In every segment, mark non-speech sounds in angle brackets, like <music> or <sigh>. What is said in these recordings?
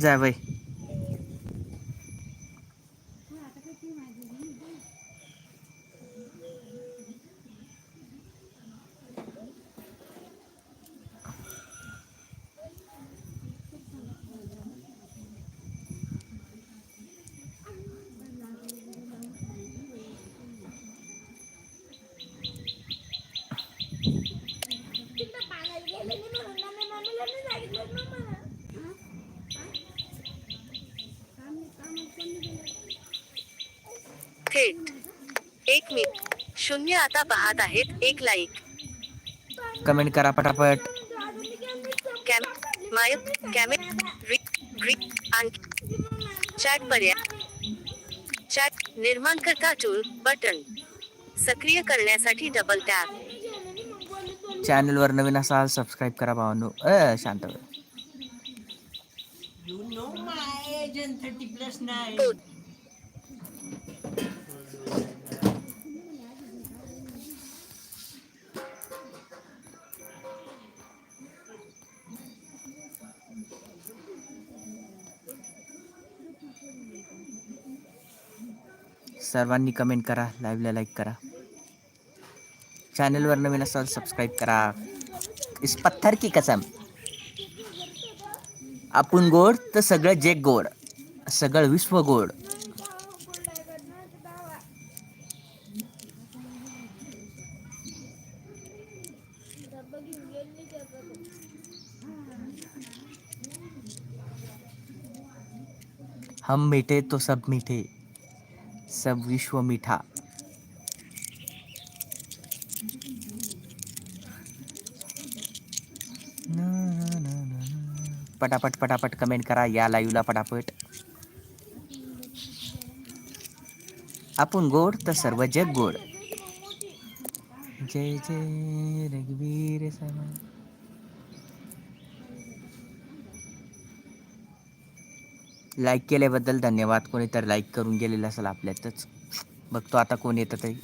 जा बाई तिथं पाण्यात गेले नाही म्हणून मम्मी मम्मीला नाही सांगितलं ना मला थेट एक शून्य आता पाहत आहेत. एक लाईक कमेंट करा पटापट. माय कॅमे चॅट पर्याय. चॅट निर्माण करता टूल बटन सक्रिय करण्यासाठी डबल टॅप चॅनलवर नवीन असाल सबस्क्राईब करा भावांनो. अ शांत सर्वांनी कमेंट करा लाईव्हला लाईक करा. चॅनलवर नवीन असाल सबस्क्राईब करा. इस पत्थर की कसम. आपण गोड तर सगळं जग गोड. सगळं विश्व गोड. हम मीठे तो सब मीठे. सब विश्व मीठा। पटापट पटापट कमेंट करा या लाईव्हला पटापट. आपण गोड तर सर्व जग गोड. जय जय रघुवीर समा. लाईक केल्याबद्दल धन्यवाद. कोणी तर लाईक करून गेलेलं असेल आपल्यातच. बघतो आता कोण येतं तरी.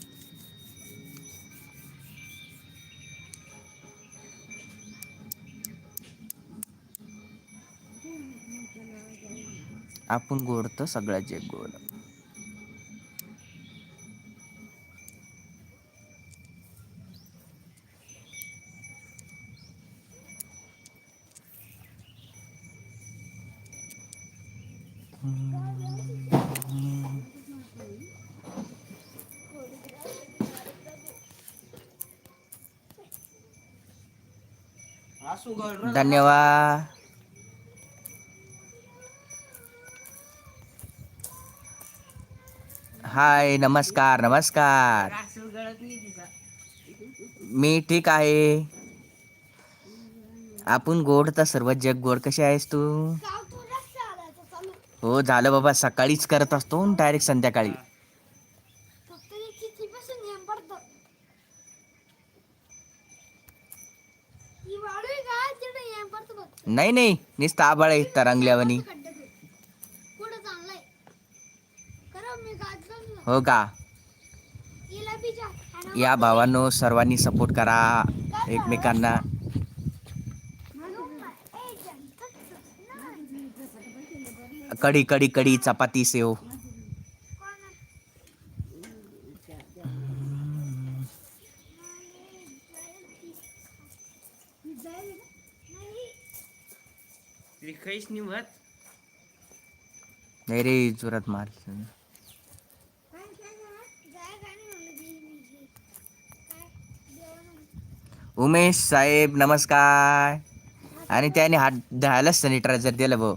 आपण गोडतं सगळं जे गोड. धन्यवाद. हाय नमस्कार नमस्कार. मी ठीक आहे. आपण गोड तर सर्व जग गोड. कशी आहेस तू? हो झालं बाबा. सकाळीच करत असतो डायरेक्ट संध्याकाळी फक्त ते कितीपासून नेम पडतं ही वाळू आहे का तिकडे नेम पडतं बघ नाही नाही. नुसतं आबाळ आहे तरंगल्यावानी. हो का? या भावांनो सर्वांनी सपोर्ट करा एकमेकांना. कडी कडी कडी चपाती सेव. नाही जोरात मार उमेश साहेब नमस्कार. आणि त्याने हात धुवायलाच सॅनिटायझर दिलं भाऊ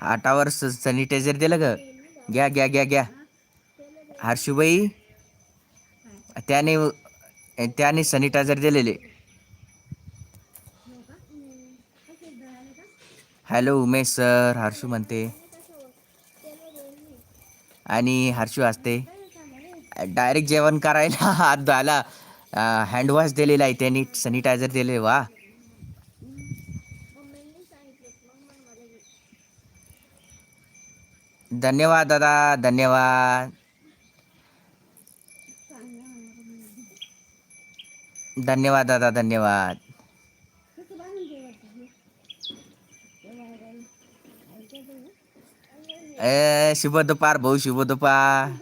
हातावर सॅनिटायझर दिलं ग. घ्या घ्या घ्या घ्या. हर्षुबाई त्याने त्याने सॅनिटायझर दिलेले. हॅलो उमेश सर हर्षू म्हणते. आणि हर्षू असते डायरेक्ट जेवण करायला <laughs> हात धुवायला हँडवॉश दिलेला आहे त्यांनी सॅनिटायझर दिले वा. धन्यवाद दादा धन्यवाद. धन्यवाद दादा धन्यवाद. ए शुभ दुपार भाऊ शुभ दुपार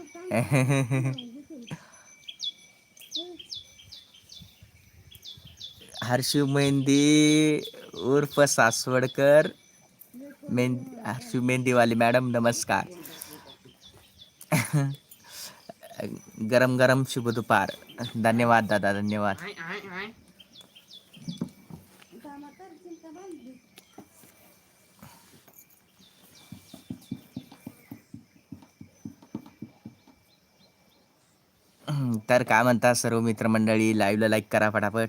हर्षू मेहंदी उर्फ सासवडकर. मेहंदी हर्षू मेहंदीवाली मॅडम नमस्कार. गरम गरम शुभ दुपार. धन्यवाद दादा धन्यवाद. तर काय म्हणता सर्व मित्रमंडळी लाईव्हला लाईक करा फटाफट.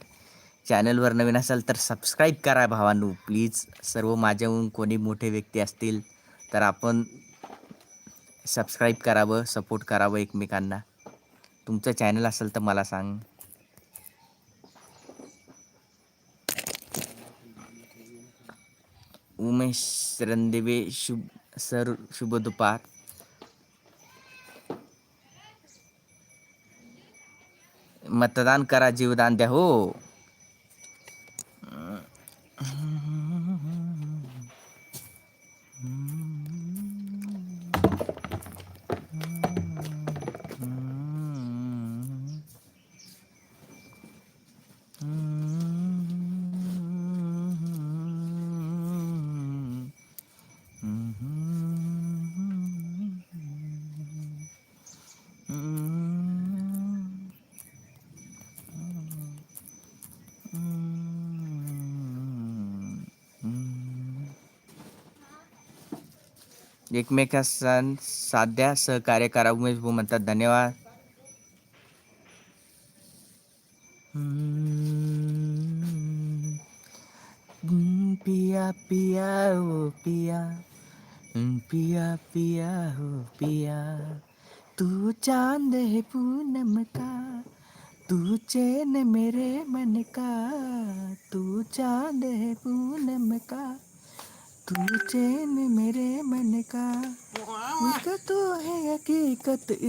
चॅनलवर नवीन असाल तर सबस्क्राईब करा भावांनो. प्लीज सर्व माझ्याहून कोणी मोठे व्यक्ती असतील तर आपण सबस्क्राईब करावं सपोर्ट करावं एकमेकांना. तुमचं चॅनल असेल तर मला सांग. उमेश रणदेवे शुभ सर शुभ दुपार. मतदान करा जीवदान द्या. हो. एकमेकास साध्या सहकार्य करा उमेश भाऊ म्हणतात धन्यवाद.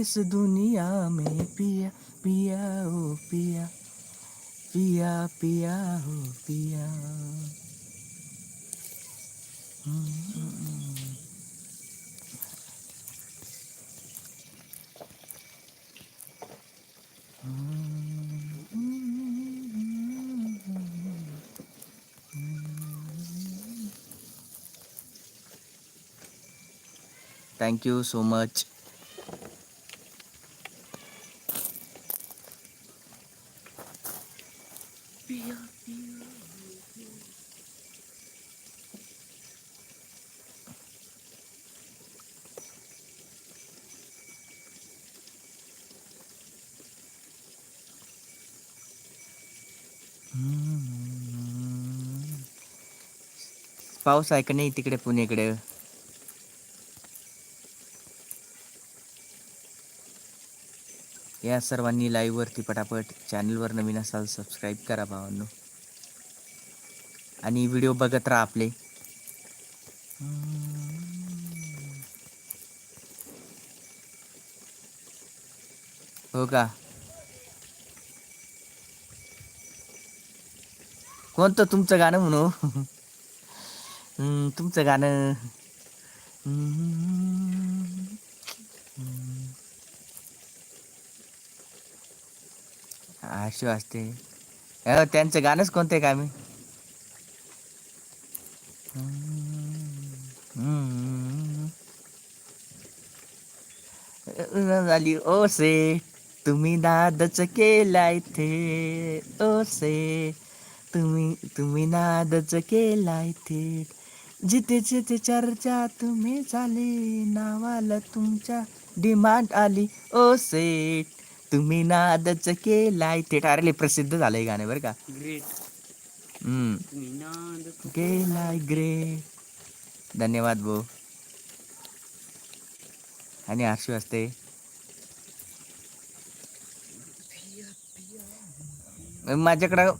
इस दुनिया में पिया पिया ओ पिया पिया पिया हो पिया। थँक्यू सो मच पाऊस आहे का नाही तिकडे पुणेकडे? या सर्वांनी लाईव्हवरती पटापट चॅनलवर नवीन असाल सबस्क्राईब करा भावांनो. आणि व्हिडिओ बघत राहा आपले. हो का? कोणतं तुमचं गाणं म्हणू? <laughs> तुमचं गाणं. हम्म. आशू असते त्यांचं गाणंच कोणते का मी झाली ओसे तुम्ही नादच केलाय थे ओसे तुम्ही तुम्ही नादच केलाय थे जिथे जिथे चर्चा तुम्ही झाली नावाला तुमच्या डिमांड आली. ओ सेठ तुम्ही नादच केलाय. थेट अरे प्रसिद्ध झालंय गाणं बरं का. ग्रेट केलाय ग्रेट धन्यवाद भाऊ. आणि आरशी वाजते माझ्याकडं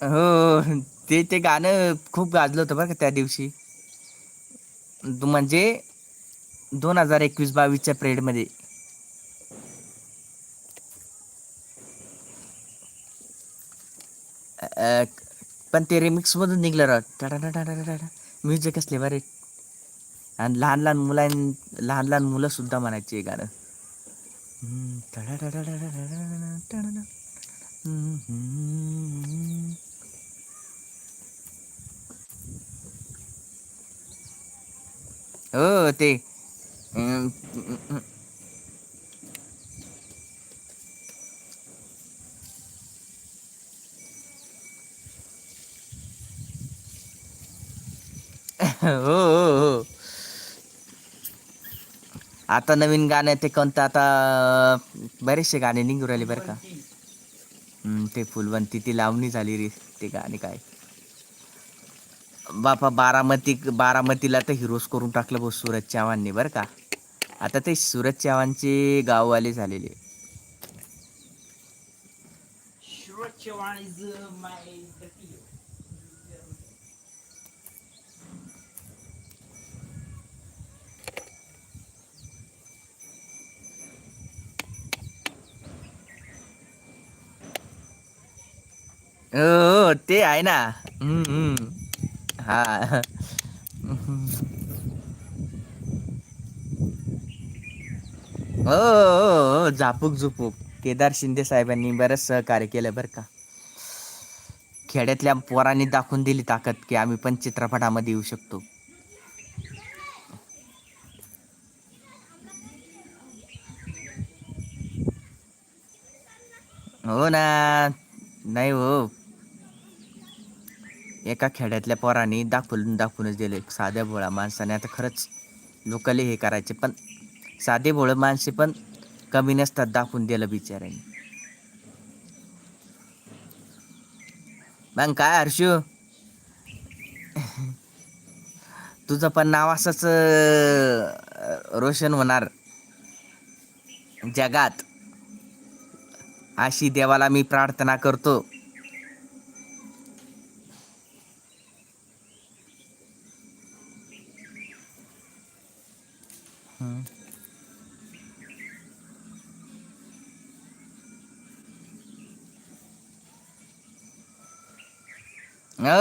हो ते ते गाणं खूप गाजलं होतं बरं का त्या दिवशी. म्हणजे दोन हजार एकवीस बावीसच्या पिरियडमध्ये पण ते रिमिक्समधून मधून निघलं राव म्युझिक असले बरे. आणि लहान लहान मुलां लहान लहान मुलं सुद्धा म्हणायचे हे गाणं. हम्म, हो ते. हो हो हो. आता नवीन गाणं ते कोणतं? आता बरेचसे गाणे निघू राहिले बरं का. हम्म, ते फुलवंती ती लावणी झाली रे ते गाणे काय? बापा बारामती बारामतीला तर हिरोज करून टाकलं बघ सूरज चव्हाणने बरं का आता ते सूरज चव्हाणचे गाववाले झालेले. हो हो, ते आहे ना हम्म, हम्म. हा. हो, हो, हो, हो झापूक झुपूक केदार शिंदे साहेबांनी बरंच सहकार्य केलं बरं का. खेड्यातल्या पोरांनी दाखवून दिली ताकद की आम्ही पण चित्रपटामध्ये येऊ शकतो. हो ना. नाही हो. एका खेड्यातल्या पोरांनी दाखवून दाखवूनच दिले. साध्या भोळा माणसाने आता खरंच लोकांले हे करायचे पण साधे भोळे माणसे पण कमी नसतात दाखवून दिलं बिचाऱ्याने. मग काय हर्षू? तुझं पण नाव असंच रोशन होणार. जगात. अशी देवाला मी प्रार्थना करतो.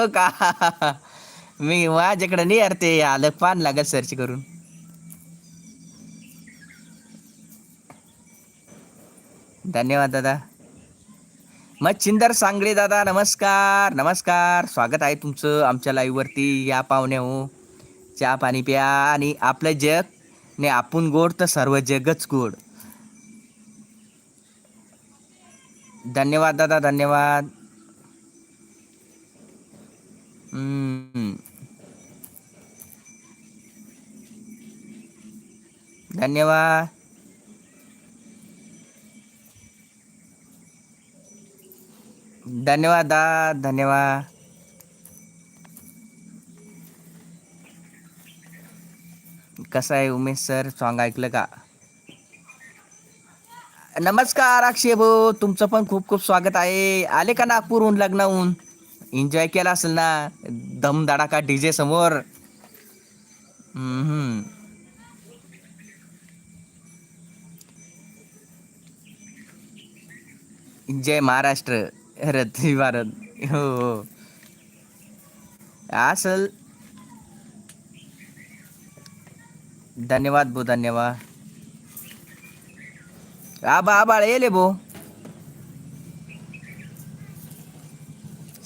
का? मी माझ्याकडे नाही यार ते आलं. पान लागत सर्च करून. धन्यवाद दादा. मच्छिंदर सांगळे दादा नमस्कार नमस्कार. स्वागत आहे तुमचं आमच्या लाईववरती या पाहुण्या हो. चहा पाणी प्या आणि आपलं जग ने आपण गोड तर सर्व जगच गोड. धन्यवाद दादा धन्यवाद हम्म. धन्यवाद. धन्यवाद दा धन्यवाद. कसं आहे उमेश सर सॉन्ग ऐकलं का? नमस्कार अक्षय भाऊ. तुमचं पण खूप खूप स्वागत आहे. आले का नागपूरहून लग्नाहून? एन्जॉय केला असेल ना? दम धडाका डीजे समोर? हम्म. जय महाराष्ट्र रथी भारत. हो हो. असल. धन्यवाद भो धन्यवाद. आबा आबाळ येले भो.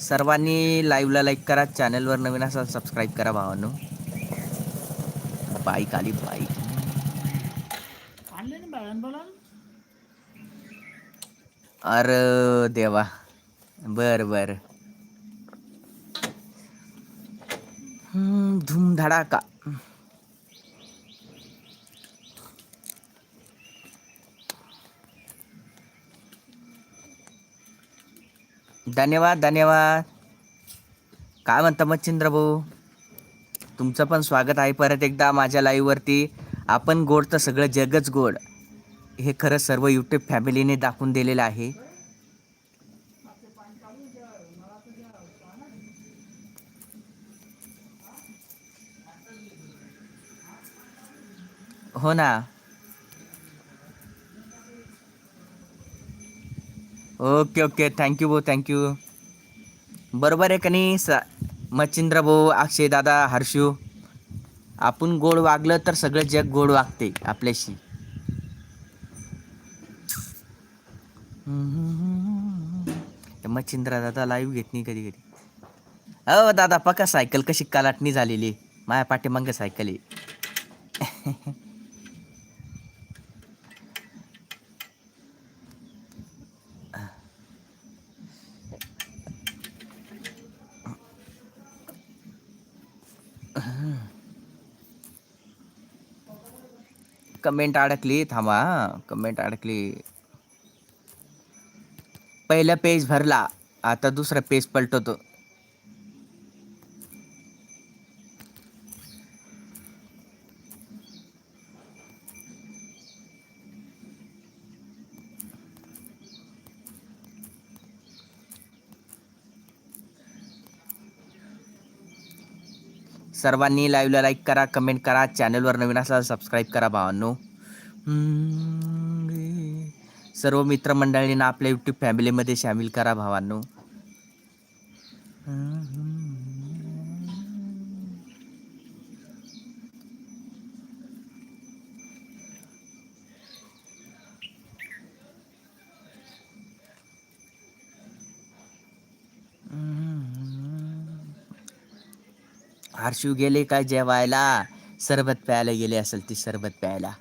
सर्वांनी लाईव्हला लाईक करा चॅनलवर नवीन असाल सबस्क्राईब करा भावांनो. बाईक आली बाईक अरे देवा. बर बर. हम्म, धन्यवाद धन्यवाद. काय म्हणता मच्छिंद्र भाऊ तुमचं पण स्वागत आहे परत एकदा माझ्या लाईव्हवरती आपण गोड तर सगळं जगच गोड. हे खरं सर्व यूट्यूब फॅमिलीने दाखवून दिलेलं आहे. हो ना. Okay okay. थँक्यू भाऊ थँक्यू बरोबर आहे का नाही स मच्छिंद्र भाऊ अक्षय दादा हर्षू? आपण गोड वागलं तर सगळं जग गोड वागते आपल्याशी. मच्छिंद्रा दादा लाईव्ह घेत नाही कधी कधी. अहो दादा पका सायकल कशी कालाटणी झालेली. माया पाठीमागे सायकल आहे. <laughs> कमेंट अडकली थांबा कमेंट अडकली. पहिलं पेज भरला आता दुसरा पेज पलटवतो. सर्वांनी लाईव्हला लाईक करा कमेंट करा चॅनलवर नवीन असाल सबस्क्राईब करा भावांनो. सर्व मित्रमंडळींना आपल्या यूट्यूब फॅमिलीमध्ये सामील करा भावांनो. हर्षू गेले काय जेवायला? सरबत प्यायला गेले असेल ती सरबत प्यायला.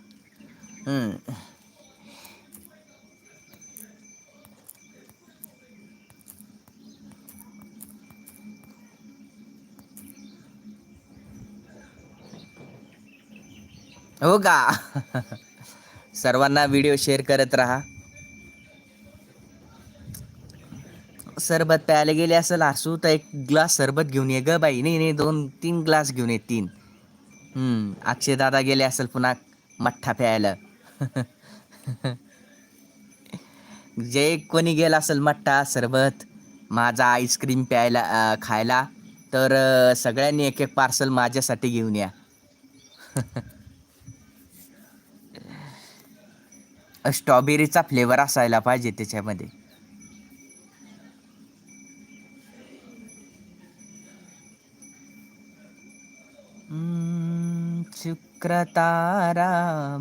हम्म. हो का? <laughs> सर्वांना व्हिडिओ शेअर करत राहा. सरबत प्यायला गेले असेल असू तर एक ग्लास सरबत घेऊन ये ग बाई. नाही नाही दोन तीन ग्लास घेऊन ये तीन. हम्म अक्षय दादा गेले असेल पुन्हा मठ्ठा प्यायला. <laughs> जे कोणी गेला असेल मठ्ठा सरबत माझा आईस्क्रीम प्यायला खायला तर सगळ्यांनी एक एक पार्सल माझ्यासाठी घेऊन या. <laughs> स्ट्रॉबेरीचा फ्लेवर असायला पाहिजे त्याच्यामध्ये. शुक्र तारा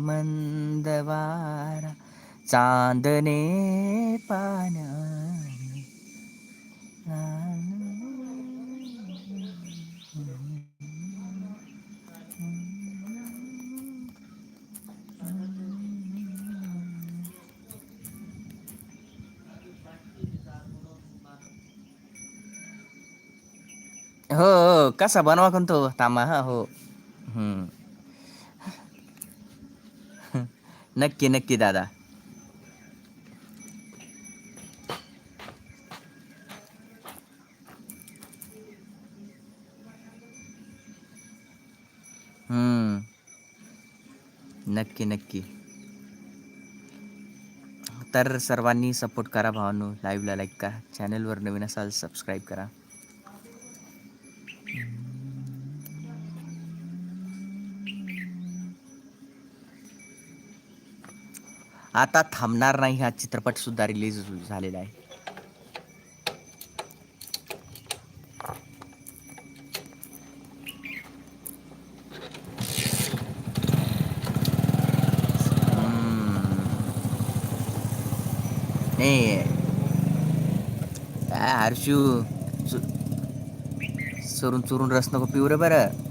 मंदवारा चांदणे पाण्या हो हो कसा बनवा कोण तो थांबा हा. हो हम्म. नक्की नक्की दादा. हम्म. नक्की नक्की. तर सर्वांनी सपोर्ट करा भावानू. लाईव्हला लाईक करा. चॅनलवर नवीन असाल सबस्क्राईब करा. आता थांबणार नाही हा चित्रपट सुद्धा रिलीज झालेला आहे. काय हर्षू? चुरून चुरून रस नको पिऊ रे बरं.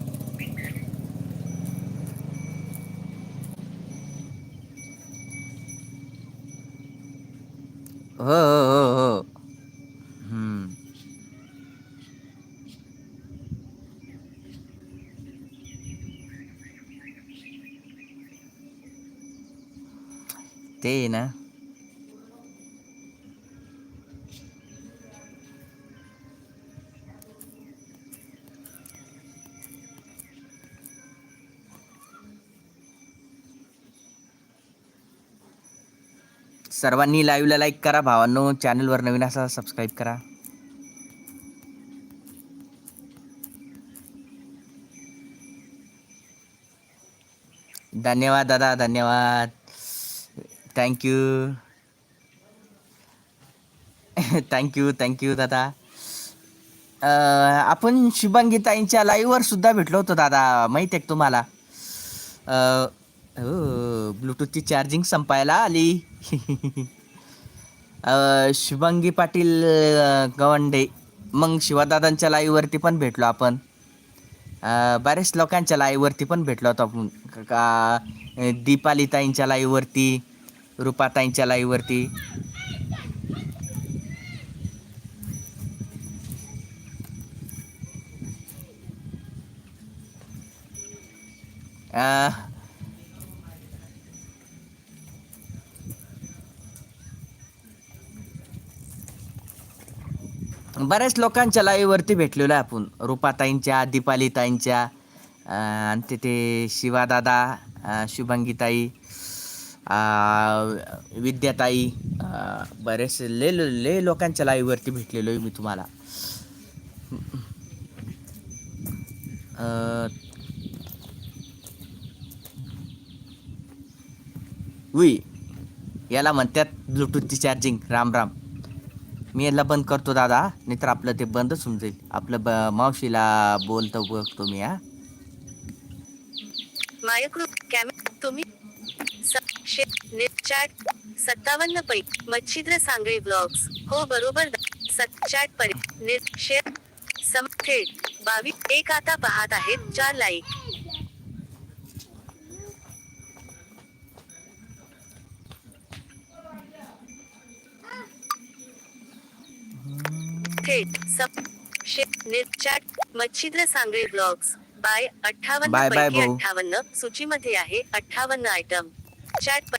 ते ना सर्वांनी लाईव्हला लाईक करा. भावांनो चॅनलवर नवीन असा सबस्क्राईब करा. धन्यवाद दादा धन्यवाद. थँक्यू थँक्यू थँक्यू दादा. आपण शुभांगी ताईंच्या लाईव्हवर सुद्धा भेटलो होतो दादा. माहिती आहे तुम्हाला? हो ब्लूटूथची चार्जिंग संपायला आली. <laughs> शुभांगी पाटील गवंडे मग शिवादादांच्या लाईव्हवरती पण भेटलो आपण. बऱ्याच लोकांच्या लाईव्हवरती पण भेटलो होतो आपण. का दीपाली ताईंच्या लाईव्हवरती रुपाताईंच्या लाईव्हवरती बऱ्याच लोकांच्या लाईव्हवरती भेटलेलो आहे आपण. रुपाताईंच्या दीपालीताईंच्या आणि तिथे शिवादादा शुभंगीताई शुभांगीताई विद्याताई बरेचसे ले ले लोकांच्या लाईव्हवरती भेटलेलो आहे मी तुम्हाला. उई याला म्हणतात ब्लूटूथची चार्जिंग राम राम. मी याला बंद करतो दादा नाहीतर आपलं ते बंदच होऊन जाईल. आपलं ब मावशीला बोलतो बघतो मी हा मायक्रो कॅमे तुम्ही स- शे- ने- चॅट सत्तावन्न पै मच्छिद्र सांगळे ब्लॉग्स हो बरोबर सत चॅट परि शेअर सम थेट बावीस एक आता पाहत आहेत चार लाईक थेट सम शे ने- chat Machhindra Sangle blogs by अठ्ठावन्न पैकी. अठ्ठावन्न. सूचीमध्ये आहे अठ्ठावन्न आयटम चॅट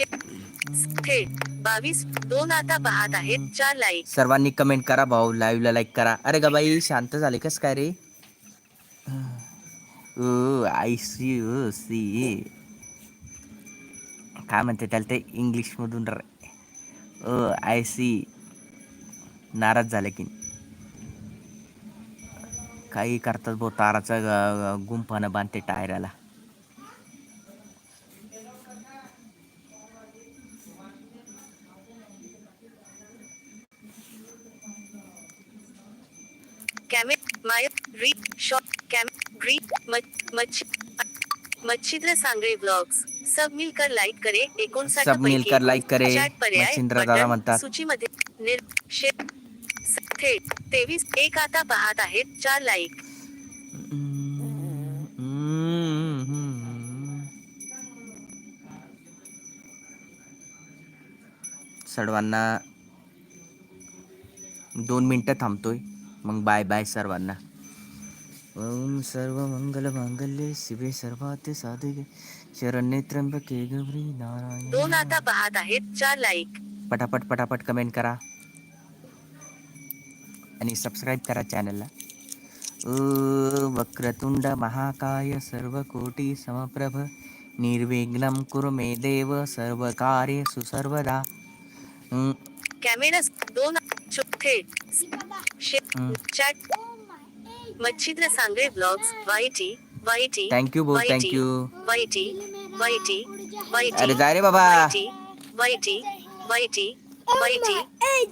एकशे थेट बावीस दोन आता पाहत आहेत चार लाईक सर्वांनी कमेंट करा भाऊ. लाईव्हला लाईक करा. अरे गा बाई शांत झाले कस काय रे? ओ आय सी ओ सी काय म्हणते त्याला ते इंग्लिशमधून ओ आय सी नाराज झाले की. काही करतात भाऊ ताराचा गुंफानं बांधते टायराला कॅमे माय री शॉप कॅम ग्री मच- मच्छ मच्छिद्र सांगळे ब्लॉग्स सब मिलकर लाईक करे एकोणसाठ सब मिलकर like करे. मच्छिंद्र दादा म्हणतात. सूचीमध्ये निर शे स- थेट तेवीस एक आता पाहत आहेत चार लाईक सर्वांना दोन मिनटं थांबतोय मग बाय बाय सर्वांना. ओम सर्व मंगल मांगल्ये शिवे सर्वात साधिके शरण्ये त्र्यंबके गौरी नारायण. दोन आता पाहत आहेत चार लाईक पटापट पटापट कमेंट करा. आणि सबस्क्राईब करा चॅनलला ओ वक्रतुंड महाकाय सर्व कोटी समप्रभ. निर्विघ्नं कुरु मे देव सर्व कार्येषु सर्वदा. हम्म, कॅमेरा दोन चुप थेट शे हम्म. Chat Machhindra Sangle blogs YT वाईटी थँक्यू भाऊ थँक्यू वाईटी वाईटी वाईटी अरे जा रे बाबा वाईटी वाईटी वाईटी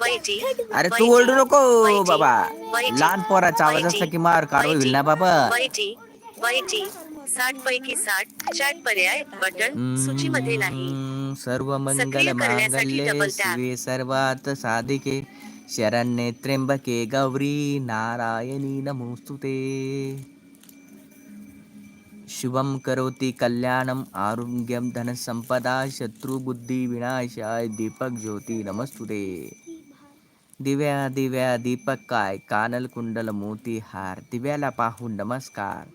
वाईटी अरे तू ओरडू नको बाबा लहान पोराचा आवाज़ असला की मार काढू होईल ना बाबा वाईटी वाईटी साठ पैकी साठ चॅट पर्याय बटन सूचीमध्ये नाही हम्म, सर्व मंगल मांगल्ये सर्वात साधिके शरण्ये त्र्यंबके गौरी नारायणी नमोस्तुते शुभम करोति कल्याणम आरोग्यम धनसंपदा शत्रुबुद्धिविनाशाय दीपकज्योति दीपक ज्योती नमस्तुते दिव्या दिव्या दीपक काय कानल कुंडल मोती हार दिव्याला पाहून नमस्कार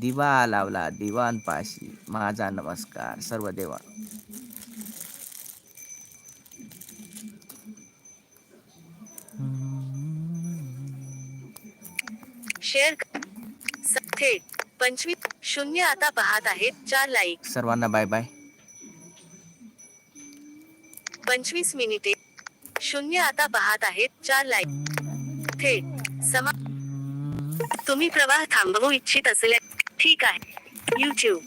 दिवा लावला दिवानपाशी माझा नमस्कार सर्व देवा शेअर थेट पंचवीस शून्य आता पाहत आहेत. चार लाईक सर्वांना बाय बाय पंचवीस मिनिटे शून्य आता पाहत आहेत. चार लाईक थेट समा तुम्ही प्रवाह थांबवू इच्छित असल्या ठीक आहे. युट्यूब